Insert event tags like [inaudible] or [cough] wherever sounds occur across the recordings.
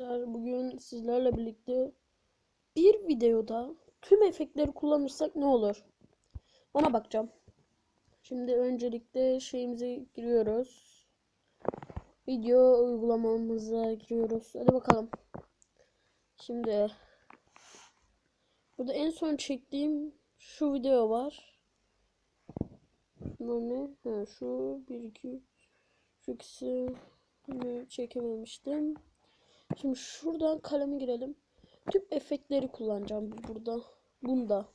Arkadaşlar bugün sizlerle birlikte bir videoda tüm efektleri kullanırsak ne olur? Ona bakacağım. Şimdi öncelikle şeyimize giriyoruz. Video uygulamamıza giriyoruz. Hadi bakalım. Şimdi burada en son çektiğim şu video var. Bunlar ne? Ha, şu bir iki şu ikisini çekememiştim. Şimdi şuradan kaleme girelim. Tüm efektleri kullanacağım burada. Bunda.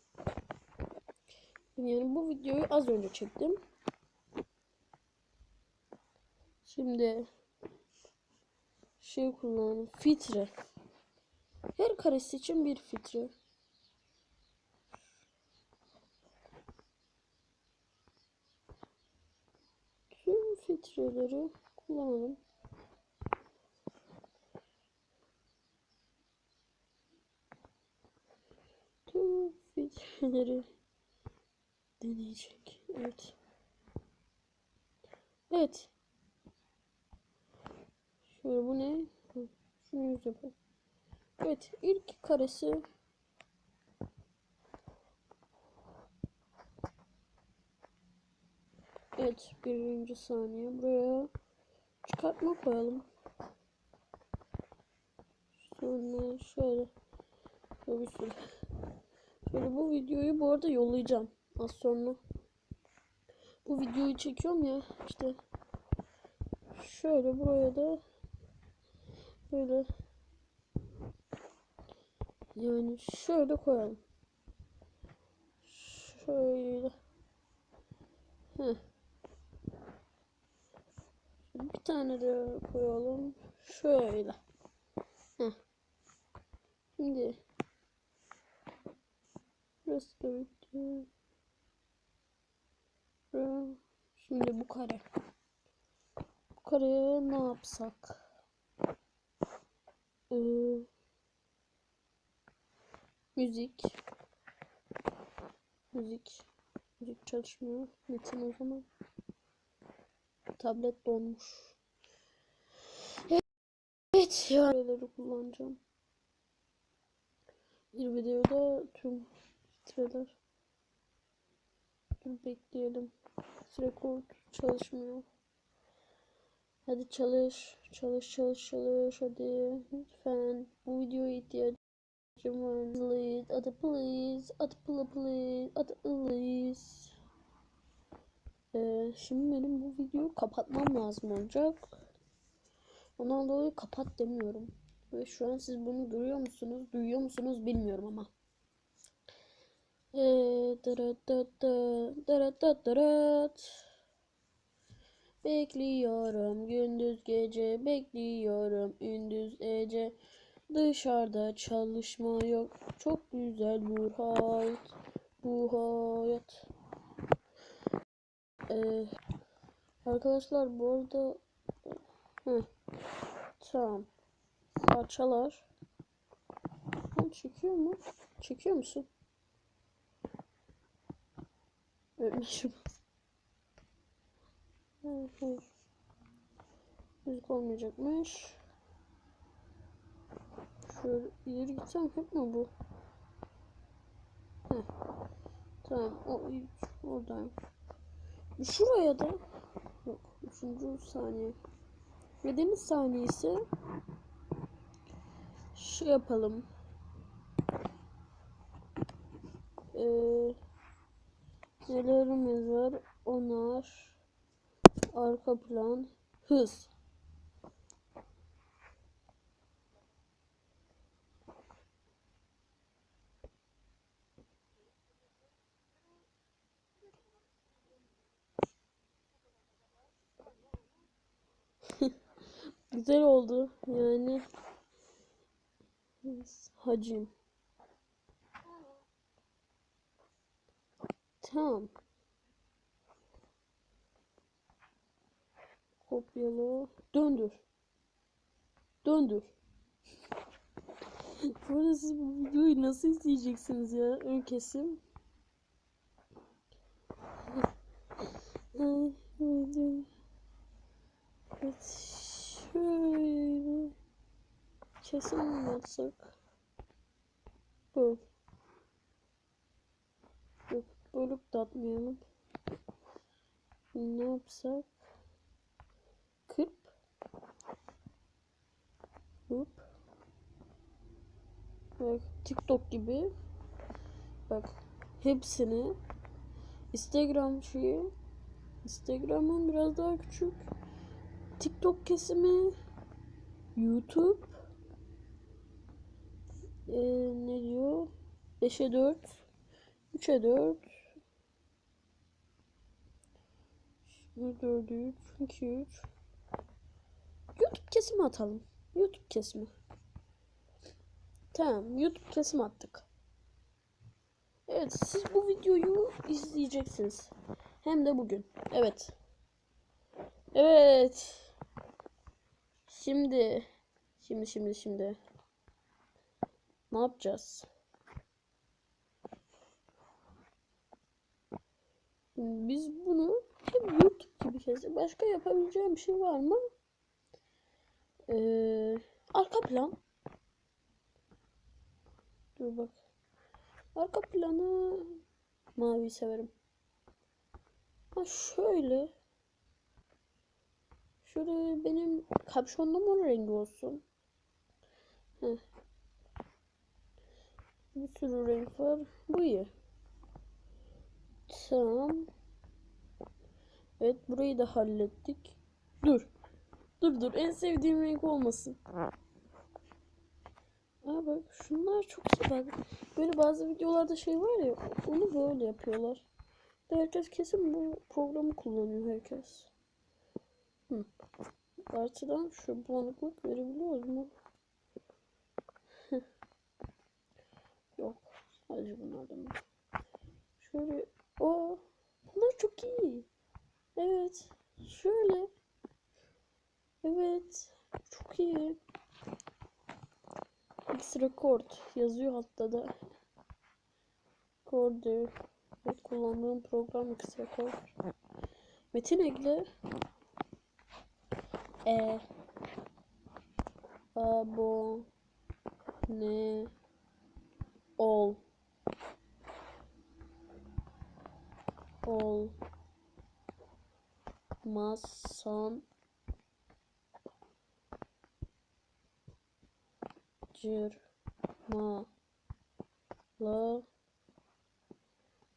Yani bu videoyu az önce çektim. Şimdi şey kullanalım. Filtre. Her karesi için bir filtre. Tüm filtreleri kullanalım. Tüm filtreleri deneyecek. Evet. Evet. Şöyle bu ne? Şunu yüz yapalım. Evet. ilk karesi Evet. Birinci saniye. Buraya çıkartma koyalım. Sonra şöyle. Şöyle bir sürü. Şöyle bu videoyu bu arada yollayacağım. Az sonra. Bu videoyu çekiyorum ya. işte şöyle buraya da böyle yani şöyle koyalım. Şöyle. Heh. Bir tane de koyalım. Şöyle. Heh. Şimdi Burası. Bura- Şimdi bu kare. Bu kareye ne yapsak? Ee, müzik. Müzik. Müzik çalışmıyor. Metin o zaman. Tablet donmuş. Evet. Yerleri kullanacağım. Bir videoda tüm filtreler. Dur bekleyelim. Rekord çalışmıyor. Hadi çalış. Çalış çalış çalış. Hadi. Lütfen. Bu videoya ihtiyacım var. Please. Hadi please. Hadi please. Hadi please. Ee, şimdi benim bu videoyu kapatmam lazım olacak. Ondan dolayı kapat demiyorum. Ve şu an siz bunu görüyor musunuz? Duyuyor musunuz? Bilmiyorum ama. Bekliyorum gündüz gece bekliyorum gündüz gece dışarıda çalışma yok çok güzel bu hayat bu hayat. Ee, arkadaşlar bu arada Heh, tamam. Parçalar. Çekiyor mu? Çekiyor musun Ölmüşüm. Müzik olmayacakmış. Şöyle ileri gitsem hep mi bu? Heh. Tamam o ilk oradayım. Şuraya da yok. Üçüncü saniye. Yedinci saniye ise şey yapalım. Eee Nelerimiz var? Onar. Arka plan. Hız. [laughs] Güzel oldu. Yani hacim. Tamam. Kopyala. Döndür. Döndür. [laughs] Bu arada siz bu videoyu nasıl izleyeceksiniz ya? Ön kesim. Evet. Şöyle. kesim mi yapsak? Böl. Bölüp de atmayalım. Ne yapsak? Kırp. Hop. Bak TikTok gibi. Bak hepsini Instagram şeyi Instagram'ın biraz daha küçük. TikTok kesimi YouTube ee, ne diyor? 5'e 4 3'e 4 4'e 3 2 3 YouTube kesimi atalım. YouTube kesimi. Tamam, YouTube kesim attık. Evet, siz bu videoyu izleyeceksiniz. Hem de bugün. Evet. Evet. Şimdi şimdi şimdi şimdi ne yapacağız? Biz bunu YouTube gibi kestik. Başka yapabileceğim bir şey var mı? Ee, arka plan. Dur bak. Arka planı mavi severim. Ha şöyle. Şöyle benim kapşonlu mor rengi olsun. Heh. Bir sürü renk var. Bu iyi. Tamam. Evet burayı da hallettik. Dur. Dur dur en sevdiğim renk olmasın. Aa bak şunlar çok iyi. Böyle bazı videolarda şey var ya onu böyle yapıyorlar. Herkes kesin bu programı kullanıyor herkes. Hı. Artıdan şu bulanıklık verebiliyoruz mu? [laughs] Yok. Sadece bunlardan. Şöyle. o Bunlar çok iyi. Evet. Şöyle. Evet. Çok iyi. X record yazıyor altta da. Recorder. Evet, kullandığım program X record. Metin ekle. E abone ol olmazsan cırmala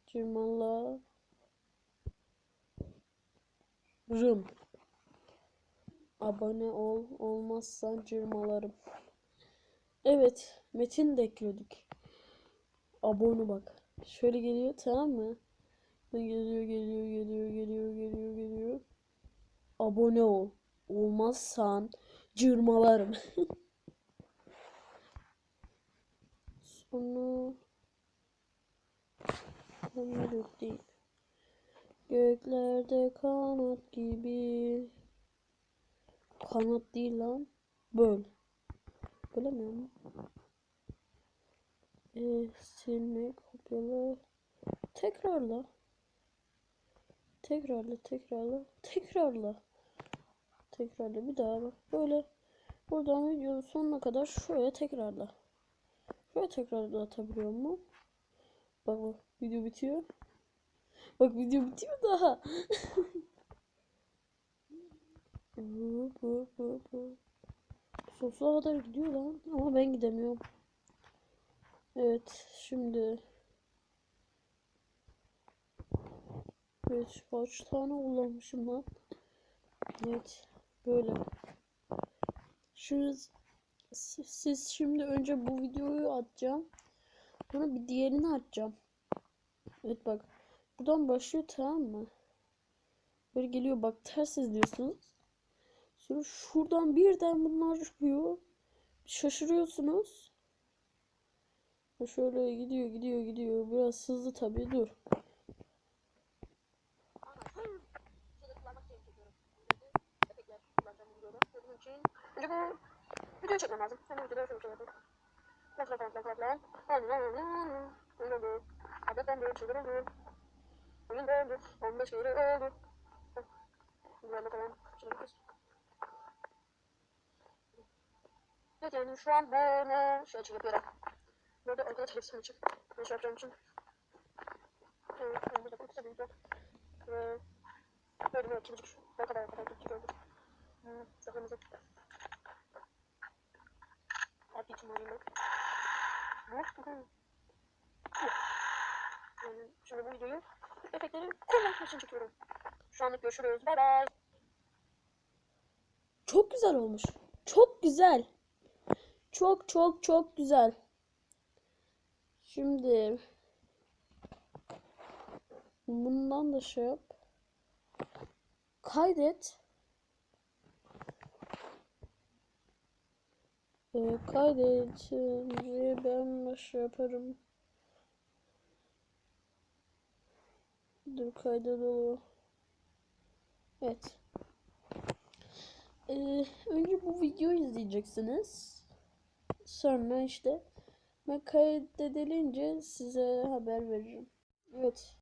cırmalarım. Abone ol olmazsa cırmalarım. Evet metin de ekledik. Abone bak. Şöyle geliyor tamam mı? Geliyor geliyor geliyor geliyor geliyor geliyor abone ol olmazsan cırmalarım [laughs] Sonra Ömürlük değil. Göklerde kanat gibi. Kanat değil lan. Böl. Bölemiyor mu? Ee, silme, kopyala. Tekrarla. Tekrarla, tekrarla. Tekrarla. Tekrarla bir daha bak. Böyle buradan videonun sonuna kadar şöyle tekrarla. Şöyle tekrarla atabiliyor mu? Bak bak video bitiyor. Bak video bitiyor daha. [laughs] bu bu bu bu. Sosuna kadar gidiyor lan ama ben gidemiyorum. Evet şimdi Evet kaç tane kullanmışım lan. Evet böyle. Şu siz şimdi önce bu videoyu atacağım. Sonra bir diğerini atacağım. Evet bak. Buradan başlıyor tamam mı? Böyle geliyor bak ters izliyorsunuz. Sonra şuradan birden bunlar çıkıyor. Şaşırıyorsunuz. Şöyle gidiyor gidiyor gidiyor. Biraz hızlı tabii dur. Video çekmem lazım. Hemen laf laf laf. Adetten bir çığırıldı. Oyun beğendi. 15 kere oldu. Güzel bakalım. Kız. Evet yani şu an bunu şey açık yapıyorum. Burada arkada televizyon açık. Ne şey yapacağım için. Evet, burada kutuda büyüdüm. Ve böyle bir buçuk. Ne kadar kadar küçük Hmm, safhamızı. Hadi için arayayım bak. Yani şimdi bu videoyu efektleri kullanmak için çekiyorum. Şu anlık görüşürüz. Bay bay. Çok güzel olmuş. Çok güzel. Çok çok çok güzel. Şimdi bundan da şey yap. Kaydet. Ee, kaydedince ben şey yaparım. Dur kayda dolu. Evet. Ee, önce bu videoyu izleyeceksiniz. Sonra işte ben kaydedilince size haber veririm. Evet.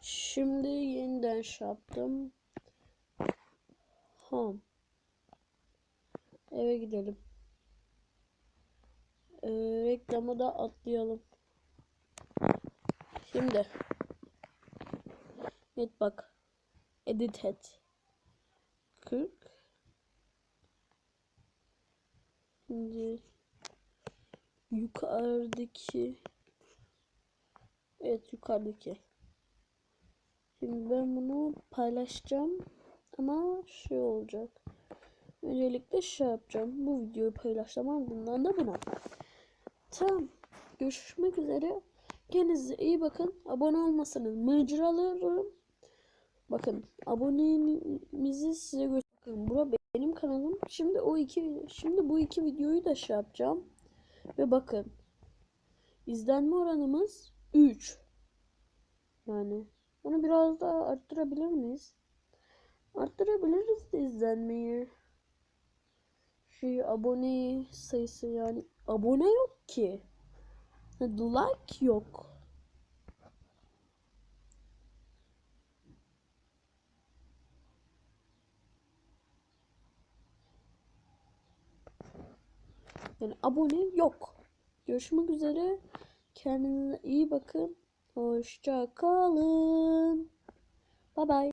Şimdi yeniden şey yaptım. Home. Eve gidelim. Ee, reklamı da atlayalım. Şimdi. Evet bak. Edit et. 40 Şimdi yukarıdaki Evet yukarıdaki. Şimdi ben bunu paylaşacağım ama şey olacak. Öncelikle şey yapacağım. Bu videoyu paylaşacağım ardından da buna. Tamam. Görüşmek üzere. Kendinize iyi bakın. Abone olmasanız mıcralarım. Bakın abonemizi size göster. Bakın bura benim kanalım. Şimdi o iki şimdi bu iki videoyu da şey yapacağım. Ve bakın. izlenme oranımız 3. Yani bunu biraz daha arttırabilir miyiz? Arttırabiliriz de izlenmeyi. Şey abone sayısı yani abone yok ki. Like yok. Yani abone yok. Görüşmek üzere. Kendinize iyi bakın. Hoşça kalın. Bye bye.